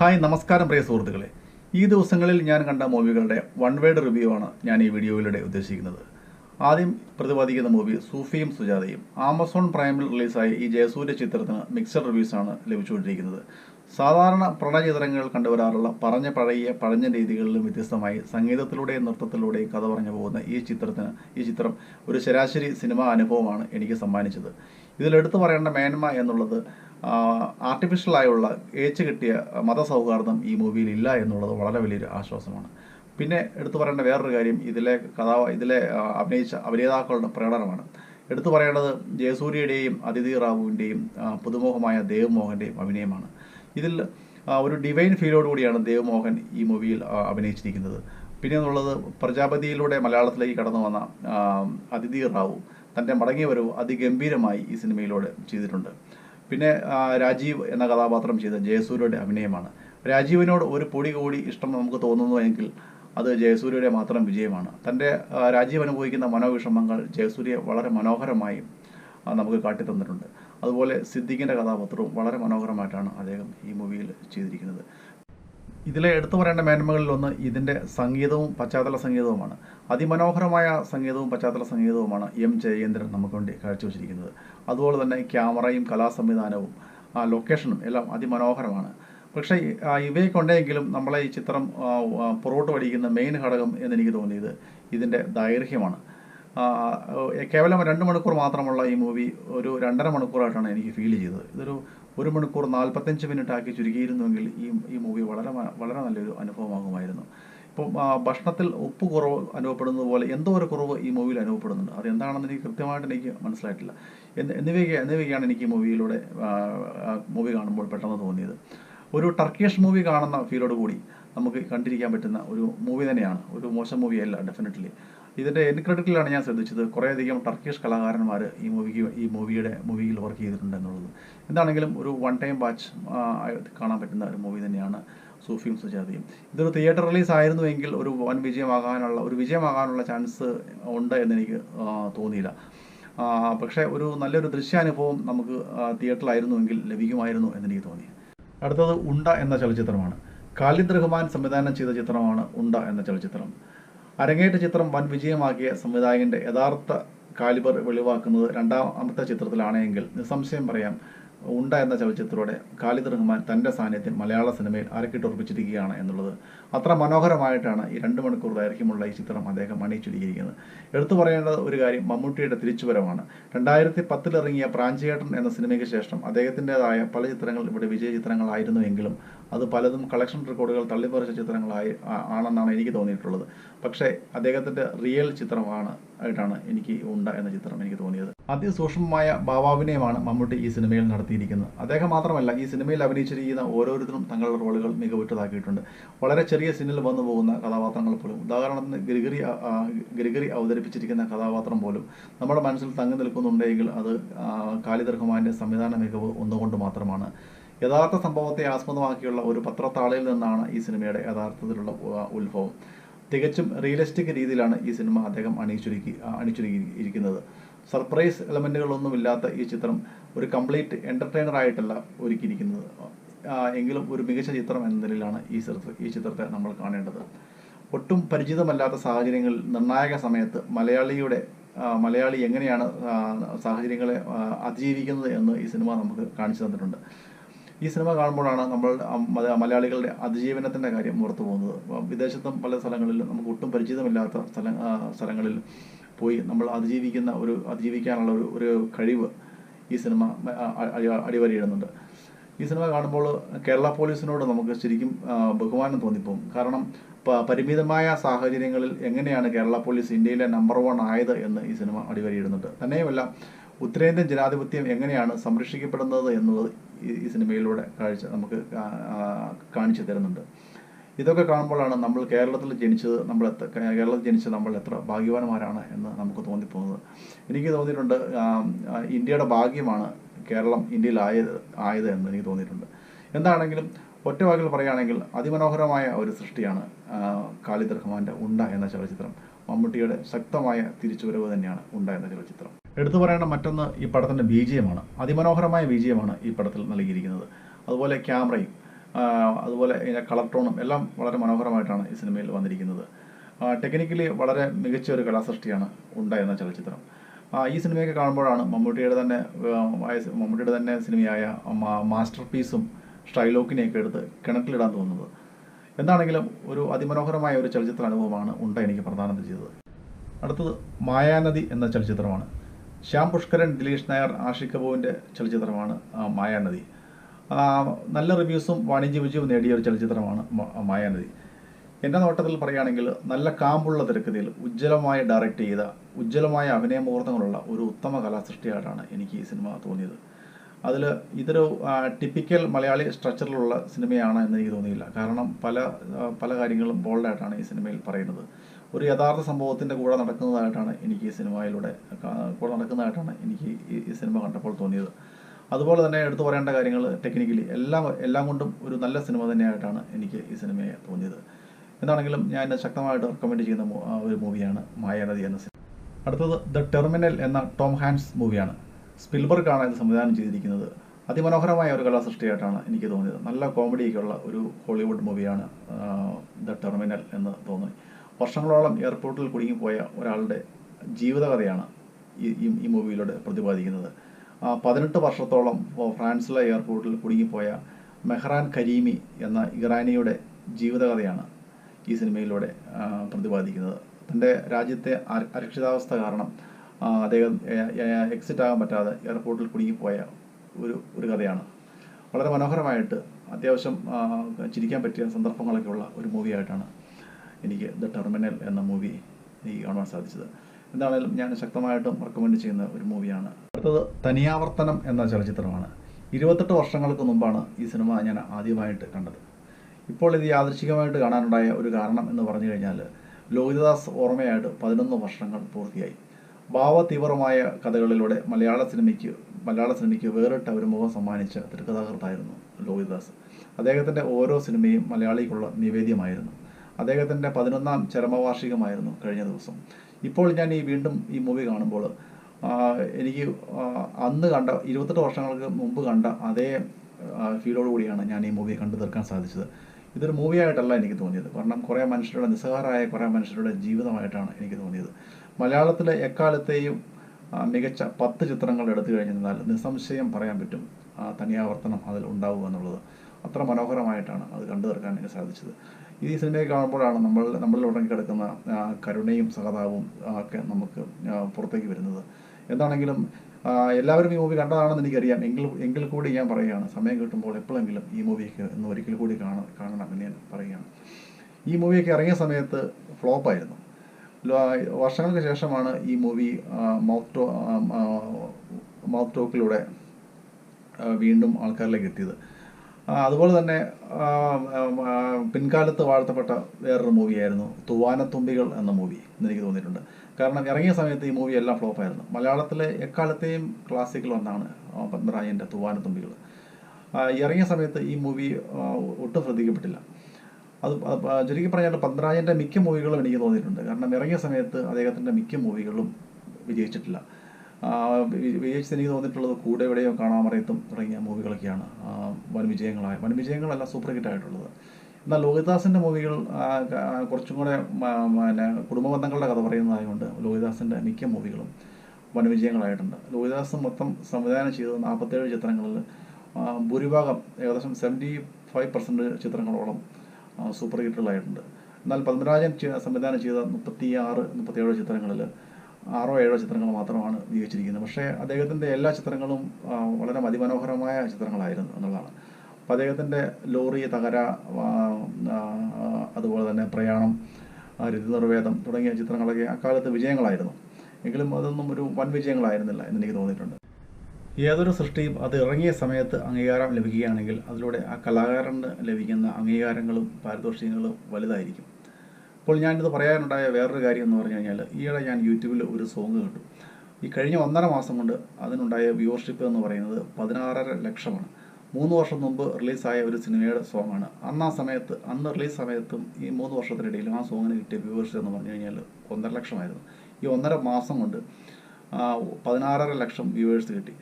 Hi നമസ്കാരം പ്രിയ സുഹൃത്തുക്കളെ. ഈ ദിവസങ്ങളിൽ ഞാൻ കണ്ട മൂവികളുടെ വൺ വേഡ് റിവ്യൂ ആണ് ഞാൻ ഈ വീഡിയോയിലൂടെ ഉദ്ദേശിക്കുന്നത്. ആദ്യം പ്രതിപാദിക്കുന്ന മൂവി സൂഫിയും സുജാതയും. ആമസോൺ പ്രൈമിൽ റിലീസായ ഈ ജയസൂര്യ ചിത്രത്തിന് മിക്സഡ് റിവ്യൂസ് ആണ് ലഭിച്ചുകൊണ്ടിരിക്കുന്നത്. സാധാരണ പ്രണയചിത്രങ്ങൾ കണ്ടുവരാറുള്ള പറഞ്ഞ പഴയ പഴഞ്ഞ രീതികളിലും വ്യത്യസ്തമായി സംഗീതത്തിലൂടെയും നൃത്തത്തിലൂടെയും കഥ പറഞ്ഞു പോകുന്ന ഈ ചിത്രത്തിന് ഈ ചിത്രം ഒരു ശരാശരി സിനിമാ അനുഭവമാണ് എനിക്ക് സമ്മാനിച്ചത്. ഇതിലെടുത്തു പറയേണ്ട മേന്മ എന്നുള്ളത് ആർട്ടിഫിഷ്യലായുള്ള ഏച്ച് കിട്ടിയ മതസൗഹാർദ്ദം ഈ മൂവിയിൽ ഇല്ല എന്നുള്ളത് വളരെ വലിയൊരു ആശ്വാസമാണ്. പിന്നെ എടുത്തു പറയേണ്ട വേറൊരു കാര്യം ഇതിലെ കഥാ ഇതിലെ അഭിനയിച്ച അഭിനേതാക്കളുടെ പ്രകടനമാണ്. എടുത്തു പറയേണ്ടത് ജയസൂര്യയുടെയും അതിഥി റാവുവിന്റെയും പുതുമുഖമായ ദേവ് മോഹന്റെയും അഭിനയമാണ്. ഇതിൽ ഒരു ഡിവൈൻ ഫീലോടുകൂടിയാണ് ദേവ് മോഹൻ ഈ മൂവിയിൽ അഭിനയിച്ചിരിക്കുന്നത്. പിന്നെ എന്നുള്ളത് പ്രജാപതിയിലൂടെ മലയാളത്തിലേക്ക് കടന്നു വന്ന അതിഥി റാവു. തന്റെ മടങ്ങിയ വരവ് അതിഗംഭീരമായി ഈ സിനിമയിലൂടെ ചെയ്തിട്ടുണ്ട്. പിന്നെ രാജീവ് എന്ന കഥാപാത്രം ചെയ്ത ജയസൂര്യയുടെ അഭിനയമാണ്. രാജീവിനോട് ഒരു പൊടി കൂടി ഇഷ്ടം നമുക്ക് തോന്നുന്നു എങ്കിൽ അത് ജയസൂര്യയുടെ മാത്രം വിജയമാണ്. തന്റെ രാജീവ് അനുഭവിക്കുന്ന മനോവിഷമങ്ങൾ ജയസൂര്യ വളരെ മനോഹരമായി നമുക്ക് കാട്ടിത്തന്നിട്ടുണ്ട്. അതുപോലെ സിദ്ദിഖിന്റെ കഥാപാത്രവും വളരെ മനോഹരമായിട്ടാണ് അദ്ദേഹം ഈ മൂവിയിൽ ചെയ്തിരിക്കുന്നത്. ഇതിലെ എടുത്തു പറയേണ്ട മേന്മകളിലൊന്ന് ഇതിന്റെ സംഗീതവും പശ്ചാത്തല സംഗീതവുമാണ്. അതിമനോഹരമായ സംഗീതവും പശ്ചാത്തല സംഗീതവുമാണ് എം ജയേന്ദ്രൻ നമുക്ക് വേണ്ടി കാഴ്ചവെച്ചിരിക്കുന്നത്. അതുപോലെ തന്നെ ക്യാമറയും കലാ സംവിധാനവും ആ ലൊക്കേഷനും എല്ലാം അതിമനോഹരമാണ്. പക്ഷേ ഇവയൊക്കെ ഉണ്ടെങ്കിലും നമ്മളെ ഈ ചിത്രം പുറകോട്ട് പഠിക്കുന്ന മെയിൻ ഘടകം എന്നെനിക്ക് തോന്നിയത് ഇതിന്റെ ദൈർഘ്യമാണ്. കേവലം രണ്ട് മണിക്കൂർ മാത്രമുള്ള ഈ മൂവി ഒരു രണ്ടര മണിക്കൂറായിട്ടാണ് എനിക്ക് ഫീൽ ചെയ്തത്. ഇതൊരു ഒരു മണിക്കൂർ നാൽപ്പത്തഞ്ച് മിനിറ്റ് ആക്കി ചുരുക്കിയിരുന്നുവെങ്കിൽ ഈ ഈ മൂവി വളരെ വളരെ നല്ലൊരു അനുഭവമാകുമായിരുന്നു. ഇപ്പോൾ ഭക്ഷണത്തിൽ ഉപ്പ് കുറവ് അനുഭവപ്പെടുന്നത് പോലെ എന്തോ ഒരു കുറവ് ഈ മൂവിയിൽ അനുഭവപ്പെടുന്നുണ്ട്. അത് എന്താണെന്ന് എനിക്ക് കൃത്യമായിട്ട് എനിക്ക് മനസ്സിലായിട്ടില്ല. എന്ന് എന്നിവയൊക്കെ എന്നിവയൊക്കെയാണ് എനിക്ക് ഈ മൂവിയിലൂടെ മൂവി കാണുമ്പോൾ പെട്ടെന്ന് തോന്നിയത്. ഒരു ടർക്കിഷ് മൂവി കാണുന്ന ഫീലോട് കൂടി നമുക്ക് കണ്ടിരിക്കാൻ പറ്റുന്ന ഒരു മൂവി തന്നെയാണ്. ഒരു മോശം മൂവിയല്ല ഡെഫിനറ്റ്ലി ഇതിന്റെ എൻ ക്രെഡിറ്റിലാണ് ഞാൻ ശ്രദ്ധിച്ചത്. കുറേയധികം ടർക്കിഷ് കലാകാരന്മാർ ഈ മൂവിക്ക് ഈ മൂവിയുടെ മൂവിയിൽ വർക്ക് ചെയ്തിട്ടുണ്ട് എന്നുള്ളത്. എന്താണെങ്കിലും ഒരു വൺ ടൈം വാച്ച് കാണാൻ പറ്റുന്ന ഒരു മൂവി തന്നെയാണ് സൂഫിയും സുജാതയും ഇതൊരു തിയേറ്റർ റിലീസ് ആയിരുന്നുവെങ്കിൽ ഒരു വൻ വിജയമാകാനുള്ള ഒരു വിജയമാകാനുള്ള ചാൻസ് ഉണ്ട് എന്നെനിക്ക് തോന്നിയില്ല. പക്ഷേ ഒരു നല്ലൊരു ദൃശ്യാനുഭവം നമുക്ക് തിയേറ്ററിലായിരുന്നുവെങ്കിൽ ലഭിക്കുമായിരുന്നു എന്നെനിക്ക് തോന്നി. അടുത്തത് ഉണ്ട എന്ന ചലച്ചിത്രമാണ്. ഖാലിദ് റഹ്മാൻ സംവിധാനം ചെയ്ത ചിത്രമാണ് ഉണ്ട എന്ന ചലച്ചിത്രം. അരങ്ങേറ്റ ചിത്രം വൻ വിജയമാക്കിയ സംവിധായകന്റെ യഥാർത്ഥ കാലിബർ വെളിവാക്കുന്നത് രണ്ടാമത്തെ ചിത്രത്തിലാണെങ്കിൽ നിസ്സംശയം പറയാം ഉണ്ട എന്ന ചലച്ചിത്രത്തോടെ ഖാലിദ് റഹ്മാൻ തന്റെ സാന്നിധ്യം മലയാള സിനിമയിൽ അരക്കിട്ടുറപ്പിച്ചിരിക്കുകയാണ് എന്നുള്ളത്. അത്ര മനോഹരമായിട്ടാണ് ഈ രണ്ട് മണിക്കൂർ ദൈർഘ്യമുള്ള ഈ ചിത്രം അദ്ദേഹം അണിയിച്ചിരിക്കുന്നത്. എടുത്തു പറയേണ്ടത് ഒരു കാര്യം മമ്മൂട്ടിയുടെ തിരിച്ചുവരവാണ്. രണ്ടായിരത്തി പത്തിലിറങ്ങിയ പ്രാഞ്ചിയേട്ടൻ എന്ന സിനിമയ്ക്ക് ശേഷം അദ്ദേഹത്തിന്റെതായ പല ചിത്രങ്ങൾ ഇവിടെ വിജയ ചിത്രങ്ങളായിരുന്നുവെങ്കിലും അത് പലതും കളക്ഷൻ റെക്കോർഡുകൾ തള്ളിപ്പറിച്ച ചിത്രങ്ങളായി ആണെന്നാണ് എനിക്ക് തോന്നിയിട്ടുള്ളത്. പക്ഷേ അദ്ദേഹത്തിന്റെ റിയൽ ചിത്രമാണ് ആയിട്ടാണ് എനിക്ക് ഉണ്ട എന്ന ചിത്രം എനിക്ക് തോന്നിയത്. അതിസൂക്ഷ്മമായ ഭാവാഭിനയമാണ് മമ്മൂട്ടി ഈ സിനിമയിൽ നടത്തിയിരിക്കുന്നത്. അദ്ദേഹം മാത്രമല്ല ഈ സിനിമയിൽ അഭിനയിച്ചിരിക്കുന്ന ഓരോരുത്തരും തങ്ങളുടെ റോളുകൾ മികവുറ്റതാക്കിയിട്ടുണ്ട്. വളരെ ചെറിയ സിനിമയിൽ വന്നു പോകുന്ന കഥാപാത്രങ്ങൾ പോലും ഉദാഹരണത്തിന് ഗ്രിഗറി ഗിരിഗിരി അവതരിപ്പിച്ചിരിക്കുന്ന കഥാപാത്രം പോലും നമ്മുടെ മനസ്സിൽ തങ്ങി നിൽക്കുന്നുണ്ടെങ്കിൽ അത് ഖാലിദ് സംവിധാന മികവ് ഒന്നുകൊണ്ട് മാത്രമാണ്. യഥാർത്ഥ സംഭവത്തെ ആസ്പദമാക്കിയുള്ള ഒരു പത്രത്താളിൽ നിന്നാണ് ഈ സിനിമയുടെ യഥാർത്ഥത്തിലുള്ള ഉത്ഭവം. തികച്ചും റിയലിസ്റ്റിക് രീതിയിലാണ് ഈ സിനിമ അദ്ദേഹം അണിയിച്ചൊരുക്കി ആ, അണിച്ചൊരുക്കിയിരിക്കുന്നത് സർപ്രൈസ് എലമെന്റുകളൊന്നുമില്ലാത്ത ഈ ചിത്രം ഒരു കംപ്ലീറ്റ് എന്റർടൈനർ ആയിട്ടല്ല ഒരുക്കിയിരിക്കുന്നത്. എങ്കിലും ഒരു മികച്ച ചിത്രം എന്ന നിലയിലാണ് ഈ ഈ ചിത്രത്തെ നമ്മൾ കാണേണ്ടത്. ഒട്ടും പരിചിതമല്ലാത്ത സാഹചര്യങ്ങളിൽ നിർണായക സമയത്ത് മലയാളിയുടെ മലയാളി എങ്ങനെയാണ് സാഹചര്യങ്ങളെ അതിജീവിക്കുന്നത് എന്ന് ഈ സിനിമ നമുക്ക് കാണിച്ചു തന്നിട്ടുണ്ട്. ഈ സിനിമ കാണുമ്പോഴാണ് നമ്മൾ മലയാളികളുടെ അതിജീവനത്തിന്റെ കാര്യം ഓർത്തു പോകുന്നത്. വിദേശത്തും പല സ്ഥലങ്ങളിലും നമുക്ക് ഒട്ടും പരിചിതമില്ലാത്ത സ്ഥല സ്ഥലങ്ങളിൽ പോയി നമ്മൾ അതിജീവിക്കുന്ന ഒരു അതിജീവിക്കാനുള്ള ഒരു ഒരു കഴിവ് ഈ സിനിമ അടിവരയിടുന്നുണ്ട്. ഈ സിനിമ കാണുമ്പോൾ കേരള പോലീസിനോട് നമുക്ക് ശരിക്കും ബഹുമാനം തോന്നിപ്പോകും. കാരണം പരിമിതമായ സാഹചര്യങ്ങളിൽ എങ്ങനെയാണ് കേരള പോലീസ് ഇന്ത്യയിലെ നമ്പർ വൺ ആയത് എന്ന് ഈ സിനിമ അടിവരയിടുന്നുണ്ട്. തന്നെയുമല്ല ഉത്തരേന്ത്യൻ ജനാധിപത്യം എങ്ങനെയാണ് സംരക്ഷിക്കപ്പെടുന്നത് എന്നുള്ളത് ഈ സിനിമയിലൂടെ കാഴ്ച നമുക്ക് കാണിച്ചു തരുന്നുണ്ട്. ഇതൊക്കെ കാണുമ്പോഴാണ് നമ്മൾ കേരളത്തിൽ ജനിച്ചത് നമ്മൾ എത്ര കേരളത്തിൽ ജനിച്ച നമ്മൾ എത്ര ഭാഗ്യവാന്മാരാണ് എന്ന് നമുക്ക് തോന്നിപ്പോകുന്നത്. എനിക്ക് തോന്നിയിട്ടുണ്ട് ഇന്ത്യയുടെ ഭാഗ്യമാണ് കേരളം ഇന്ത്യയിലായത് ആയത് എന്ന് എനിക്ക് തോന്നിയിട്ടുണ്ട്. എന്താണെങ്കിലും ഒറ്റ വാക്കിൽ പറയുകയാണെങ്കിൽ അതിമനോഹരമായ ഒരു സൃഷ്ടിയാണ് കാളിദർഹ്മാന്റെ ഉണ്ട എന്ന ചലച്ചിത്രം. മമ്മൂട്ടിയുടെ ശക്തമായ തിരിച്ചുവരവ് തന്നെയാണ് ഉണ്ട എന്ന ചലച്ചിത്രം. എടുത്തു പറയേണ്ട മറ്റൊന്ന് ഈ പടത്തിന്റെ ബീജിയമാണ് അതിമനോഹരമായ ബീജിയമാണ് ഈ പടത്തിൽ നൽകിയിരിക്കുന്നത്. അതുപോലെ ക്യാമറയും അതുപോലെ ഇതിന്റെ കളർ ടോണും എല്ലാം വളരെ മനോഹരമായിട്ടാണ് ഈ സിനിമയിൽ വന്നിരിക്കുന്നത്. ടെക്നിക്കലി വളരെ മികച്ച ഒരു കലാസൃഷ്ടിയാണ് ഉണ്ടായിരുന്ന ചലച്ചിത്രം. ഈ സിനിമയൊക്കെ കാണുമ്പോഴാണ് മമ്മൂട്ടിയുടെ തന്നെ മമ്മൂട്ടിയുടെ തന്നെ സിനിമയായ മാസ്റ്റർ പീസും ഷൈലോക്കിനെയൊക്കെ എടുത്ത് കിണറ്റിലിടാൻ തോന്നുന്നത്. എന്താണെങ്കിലും ഒരു അതിമനോഹരമായ ഒരു ചലച്ചിത്ര അനുഭവമാണ് ഉണ്ട എനിക്ക് പ്രദാനം ചെയ്തത്. അടുത്തത് മായാനദി എന്ന ചലച്ചിത്രമാണ്. ശ്യാം പുഷ്കരൻ ദിലീഷ് നായർ ആഷിക് കപൂറിന്റെ ചലച്ചിത്രമാണ് മായാനദി. നല്ല റിവ്യൂസും വാണിജ്യ വിജയവും നേടിയ ഒരു ചലച്ചിത്രമാണ് മായാനദി. എന്റെ നോട്ടത്തിൽ പറയുകയാണെങ്കിൽ നല്ല കാമ്പുള്ള തിരക്കഥയിൽ ഉജ്ജ്വലമായി ഡയറക്റ്റ് ചെയ്ത ഉജ്ജ്വലമായ അഭിനയ മുഹൂർത്തങ്ങളുള്ള ഒരു ഉത്തമ കലാസൃഷ്ടിയായിട്ടാണ് എനിക്ക് ഈ സിനിമ തോന്നിയത്. അതിൽ ഇതൊരു ടിപ്പിക്കൽ മലയാളി സ്ട്രക്ചറിലുള്ള സിനിമയാണ് എന്ന് എനിക്ക് തോന്നിയില്ല. കാരണം പല പല കാര്യങ്ങളും ബോൾഡായിട്ടാണ് ഈ സിനിമയിൽ പറയുന്നത്. ഒരു യഥാർത്ഥ സംഭവത്തിന്റെ കൂടെ നടക്കുന്നതായിട്ടാണ് എനിക്ക് ഈ സിനിമയിലൂടെ കൂടെ നടക്കുന്നതായിട്ടാണ് എനിക്ക് ഈ സിനിമ കണ്ടപ്പോൾ തോന്നിയത്. അതുപോലെ തന്നെ എടുത്തു പറയേണ്ട കാര്യങ്ങൾ ടെക്നിക്കലി എല്ലാം എല്ലാം കൊണ്ടും ഒരു നല്ല സിനിമ തന്നെയായിട്ടാണ് എനിക്ക് ഈ സിനിമയെ തോന്നിയത്. എന്താണെങ്കിലും ഞാൻ ശക്തമായിട്ട് റെക്കമെൻഡ് ചെയ്യുന്ന ഒരു മൂവിയാണ് മായാനദി എന്ന സിനിമ. അടുത്തത് ദ ടെർമിനൽ എന്ന ടോം ഹാൻസ് മൂവിയാണ്. സ്പിൽബർഗാണ് ഇത് സംവിധാനം ചെയ്തിരിക്കുന്നത്. അതിമനോഹരമായ ഒരു കലാസൃഷ്ടിയായിട്ടാണ് എനിക്ക് തോന്നിയത്. നല്ല കോമഡിയൊക്കെയുള്ള ഒരു ഹോളിവുഡ് മൂവിയാണ് ദ ടെർമിനൽ എന്ന് തോന്നി വർഷങ്ങളോളം എയർപോർട്ടിൽ കുടുങ്ങിപ്പോയ ഒരാളുടെ ജീവിതകഥയാണ് ഈ ഈ- മൂവിയിലൂടെ പ്രതിപാദിക്കുന്നത്. പതിനെട്ട് വർഷത്തോളം ഫ്രാൻസിലെ എയർപോർട്ടിൽ കുടുങ്ങിപ്പോയ മെഹ്റാൻ കരീമി എന്ന ഇറാനിയുടെ ജീവിതകഥയാണ് ഈ സിനിമയിലൂടെ പ്രതിപാദിക്കുന്നത്. തന്റെ രാജ്യത്തെ അര- അരക്ഷിതാവസ്ഥ കാരണം അദ്ദേഹം എക്സിറ്റ് ആകാൻ പറ്റാതെ എയർപോർട്ടിൽ കുടുങ്ങിപ്പോയ ഒരു ഒരു കഥയാണ്. വളരെ മനോഹരമായിട്ട് അത്യാവശ്യം ചിരിക്കാൻ പറ്റിയ സന്ദർഭങ്ങളൊക്കെയുള്ള ഒരു മൂവിയായിട്ടാണ് എനിക്ക് ദ ടെർമിനൽ എന്ന മൂവി എനിക്ക് കാണുവാൻ സാധിച്ചത്. എന്താണേലും ഞാൻ ശക്തമായിട്ടും റെക്കമെൻഡ് ചെയ്യുന്ന ഒരു മൂവിയാണ്. അടുത്തത് തനിയാവർത്തനം എന്ന ചലച്ചിത്രമാണ്. ഇരുപത്തെട്ട് വർഷങ്ങൾക്ക് മുമ്പാണ് ഈ സിനിമ ഞാൻ ആദ്യമായിട്ട് കണ്ടത്. ഇപ്പോൾ ഇത് യാദൃശികമായിട്ട് കാണാനുണ്ടായ ഒരു കാരണം എന്ന് പറഞ്ഞു കഴിഞ്ഞാൽ ലോഹിതദാസ് ഓർമ്മയായിട്ട് പതിനൊന്ന് വർഷങ്ങൾ പൂർത്തിയായി. ഭാവതീവ്രമായ കഥകളിലൂടെ മലയാള സിനിമയ്ക്ക് മലയാള സിനിമയ്ക്ക് വേറിട്ട ഒരു മുഖം സമ്മാനിച്ച തിരക്കഥാകൃത്തായിരുന്നു ലോഹിതദാസ്. അദ്ദേഹത്തിന്റെ ഓരോ സിനിമയും മലയാളിക്കുള്ള നിവേദ്യമായിരുന്നു. അദ്ദേഹത്തിന്റെ പതിനൊന്നാം ചരമവാർഷികമായിരുന്നു കഴിഞ്ഞ ദിവസം. ഇപ്പോൾ ഞാൻ ഈ വീണ്ടും ഈ മൂവി കാണുമ്പോൾ എനിക്ക് അന്ന് കണ്ട ഇരുപത്തെട്ട് വർഷങ്ങൾക്ക് മുമ്പ് കണ്ട അതേ ഫീലോട് കൂടിയാണ് ഞാൻ ഈ മൂവി കണ്ടു തീർക്കാൻ സാധിച്ചത്. ഇതൊരു മൂവിയായിട്ടല്ല എനിക്ക് തോന്നിയത്. കാരണം കുറേ മനുഷ്യരുടെ നിസ്സഹാരായ കുറേ മനുഷ്യരുടെ ജീവിതമായിട്ടാണ് എനിക്ക് തോന്നിയത്. മലയാളത്തിലെ എക്കാലത്തെയും മികച്ച പത്ത് ചിത്രങ്ങൾ എടുത്തു കഴിഞ്ഞാൽ നിസ്സംശയം പറയാൻ പറ്റും തനിയാവർത്തനം അതിൽ ഉണ്ടാവുക എന്നുള്ളത്. അത്ര മനോഹരമായിട്ടാണ് അത് കണ്ടു തീർക്കാൻ എനിക്ക് സാധിച്ചത്. ഈ സിനിമയെ കാണുമ്പോഴാണ് നമ്മൾ നമ്മളിൽ ഉടങ്ങിക്കിടക്കുന്ന കരുണയും സഹതാവും ഒക്കെ നമുക്ക് പുറത്തേക്ക് വരുന്നത്. എന്താണെങ്കിലും എല്ലാവരും ഈ മൂവി കണ്ടതാണെന്ന് എനിക്കറിയാം. എങ്കിൽ എങ്കിൽ കൂടി ഞാൻ പറയുകയാണ്. സമയം കിട്ടുമ്പോൾ എപ്പോഴെങ്കിലും ഈ മൂവിക്ക് ഒന്ന് ഒരിക്കൽ കൂടി കാണ കാണണം എന്ന് ഞാൻ പറയുകയാണ്. ഈ മൂവിയൊക്കെ ഇറങ്ങിയ സമയത്ത് ഫ്ലോപ്പായിരുന്നു വർഷങ്ങൾക്ക് ശേഷമാണ് ഈ മൂവി മൗത്ത് ടോ മൗത്ത് ടോക്കിലൂടെ വീണ്ടും ആൾക്കാരിലേക്ക് എത്തിയത്. അതുപോലെ തന്നെ പിൻകാലത്ത് വാഴ്ത്തപ്പെട്ട വേറൊരു മൂവിയായിരുന്നു തുവാനത്തുമ്പികൾ എന്ന മൂവി എന്നെനിക്ക് തോന്നിയിട്ടുണ്ട്. കാരണം ഇറങ്ങിയ സമയത്ത് ഈ മൂവി എല്ലാം ഫ്ലോപ്പായിരുന്നു മലയാളത്തിലെ എക്കാലത്തെയും ക്ലാസിക്കൽ ഒന്നാണ് പത്മരാജന്റെ തുവാനത്തുമ്പികൾ. ഇറങ്ങിയ സമയത്ത് ഈ മൂവി ഒട്ടും ശ്രദ്ധിക്കപ്പെട്ടില്ല. അത് ചുരുക്കി പറഞ്ഞാൽ പത്മരാജന്റെ മിക്ക മൂവികളും എനിക്ക് തോന്നിയിട്ടുണ്ട്. കാരണം ഇറങ്ങിയ സമയത്ത് അദ്ദേഹത്തിന്റെ മിക്ക മൂവികളും വിജയിച്ചിട്ടില്ല. വിജയിച്ചത് എനിക്ക് തോന്നിയിട്ടുള്ളത് കൂടെ എവിടെയോ കാണാൻ അറിയത്തും തുടങ്ങിയ മൂവികളൊക്കെയാണ്. വൻ വിജയങ്ങളായ വൻ വിജയങ്ങളല്ല സൂപ്പർ ഹിറ്റ് ആയിട്ടുള്ളത്. എന്നാൽ ലോഹിദാസിന്റെ മൂവികൾ കുറച്ചും കൂടെ പിന്നെ കുടുംബ ബന്ധങ്ങളുടെ കഥ പറയുന്നതായതുകൊണ്ട് ലോഹിദാസിന്റെ മിക്ക മൂവികളും വൻ വിജയങ്ങളായിട്ടുണ്ട്. ലോഹിദാസ് മൊത്തം സംവിധാനം ചെയ്തത് നാൽപ്പത്തേഴ് ചിത്രങ്ങളിൽ ഭൂരിഭാഗം ഏകദേശം സെവന്റി ഫൈവ് പെർസെന്റ് ചിത്രങ്ങളോളം സൂപ്പർ ഹിറ്റുകളായിട്ടുണ്ട്. എന്നാൽ പത്മരാജൻ സംവിധാനം ചെയ്ത മുപ്പത്തി ആറ് മുപ്പത്തിയേഴ് ചിത്രങ്ങളിൽ ആറോ ഏഴോ ചിത്രങ്ങൾ മാത്രമാണ് ഉപയോഗിച്ചിരിക്കുന്നത് പക്ഷേ അദ്ദേഹത്തിന്റെ എല്ലാ ചിത്രങ്ങളും വളരെ അതിമനോഹരമായ ചിത്രങ്ങളായിരുന്നു എന്നുള്ളതാണ്. അപ്പോൾ അദ്ദേഹത്തിന്റെ ലോറി തകര അതുപോലെ തന്നെ പ്രയാണം രതിനിർവേദം തുടങ്ങിയ ചിത്രങ്ങളൊക്കെ അക്കാലത്ത് വിജയങ്ങളായിരുന്നു. എങ്കിലും അതൊന്നും ഒരു വൻ വിജയങ്ങളായിരുന്നില്ല എന്ന് എനിക്ക് തോന്നിയിട്ടുണ്ട്. ഏതൊരു സൃഷ്ടിയും അത് ഇറങ്ങിയ സമയത്ത് അംഗീകാരം ലഭിക്കുകയാണെങ്കിൽ അതിലൂടെ ആ കലാകാരന് ലഭിക്കുന്ന അംഗീകാരങ്ങളും പാരിതോഷികങ്ങളും വലുതായിരിക്കും. ഇപ്പോൾ ഞാനിത് പറയാനുണ്ടായ വേറൊരു കാര്യം എന്ന് പറഞ്ഞു കഴിഞ്ഞാൽ ഈയിടെ ഞാൻ യൂട്യൂബിൽ ഒരു സോങ് കണ്ടു. ഈ കഴിഞ്ഞ ഒന്നര മാസം കൊണ്ട് അതിനുണ്ടായ വ്യൂവർഷിപ്പ് എന്ന് പറയുന്നത് പതിനാറര ലക്ഷമാണ്. മൂന്ന് വർഷം മുമ്പ് റിലീസായ ഒരു സിനിമയുടെ സോങ്ങാണ് അന്ന് ആ സമയത്ത് അന്ന് റിലീസ് സമയത്തും ഈ മൂന്ന് വർഷത്തിനിടയിലും ആ സോങ്ങിന് കിട്ടിയ വ്യൂവേഴ്സ് എന്ന് പറഞ്ഞു കഴിഞ്ഞാൽ ഒന്നര ലക്ഷമായിരുന്നു. ഈ ഒന്നര മാസം കൊണ്ട് പതിനാറര ലക്ഷം വ്യൂവേഴ്സ് കിട്ടി.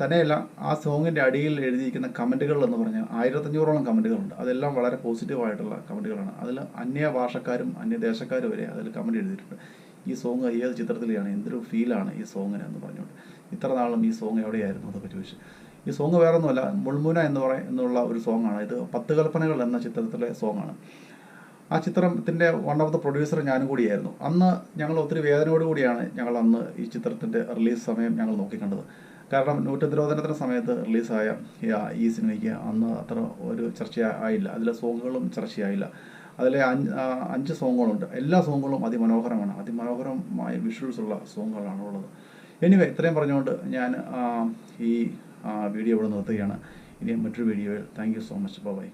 തന്നെയല്ല ആ സോങ്ങിന്റെ അടിയിൽ എഴുതിയിരിക്കുന്ന കമന്റുകൾ എന്ന് പറഞ്ഞാൽ ആയിരത്തഞ്ഞൂറോളം കമന്റുകളുണ്ട് അതെല്ലാം വളരെ പോസിറ്റീവായിട്ടുള്ള കമന്റുകളാണ് അതിൽ അന്യ ഭാഷക്കാരും അന്യദേശക്കാരും വരെ അതിൽ കമന്റ് എഴുതിയിട്ടുണ്ട്. ഈ സോങ് ഏത് ചിത്രത്തിലെയാണ് എന്തൊരു ഫീലാണ് ഈ സോങ്ങിന് എന്ന് പറഞ്ഞുകൊണ്ട്. ഇത്ര നാളും ഈ സോങ് എവിടെയായിരുന്നു അതൊക്കെ ചോദിച്ചു. ഈ സോങ് വേറെ ഒന്നുമല്ല മുൾമുന എന്ന് പറയുന്നുള്ള ഒരു സോങ്ങാണ്. ഇത് പത്ത് കൽപ്പനകൾ എന്ന ചിത്രത്തിലെ സോങ്ങാണ്. ആ ചിത്രത്തിന്റെ വൺ ഓഫ് ദ പ്രൊഡ്യൂസർ ഞാനും കൂടിയായിരുന്നു. അന്ന് ഞങ്ങൾ ഒത്തിരി വേദനയോടുകൂടിയാണ് ഞങ്ങൾ അന്ന് ഈ ചിത്രത്തിന്റെ റിലീസ് സമയം ഞങ്ങൾ നോക്കിക്കണ്ടത്. കാരണം നൂറ്റനിരോധനത്തിന് സമയത്ത് റിലീസായ ഈ സിനിമയ്ക്ക് അന്ന് അത്ര ഒരു ചർച്ച ആയില്ല. അതിലെ സോങ്ങുകളും ചർച്ചയായില്ല. അതിലെ അഞ്ച് അഞ്ച് സോങ്ങുകളുണ്ട്. എല്ലാ സോങ്ങുകളും അതിമനോഹരമാണ്. അതിമനോഹരമായ വിഷ്വൽസ് ഉള്ള സോങ്ങുകളാണ് ഉള്ളത്. എനിവേ ഇത്രയും പറഞ്ഞുകൊണ്ട് ഞാൻ ഈ വീഡിയോ ഇവിടെ നിർത്തുകയാണ്. ഇനി മറ്റൊരു വീഡിയോയിൽ. Thank you so much bye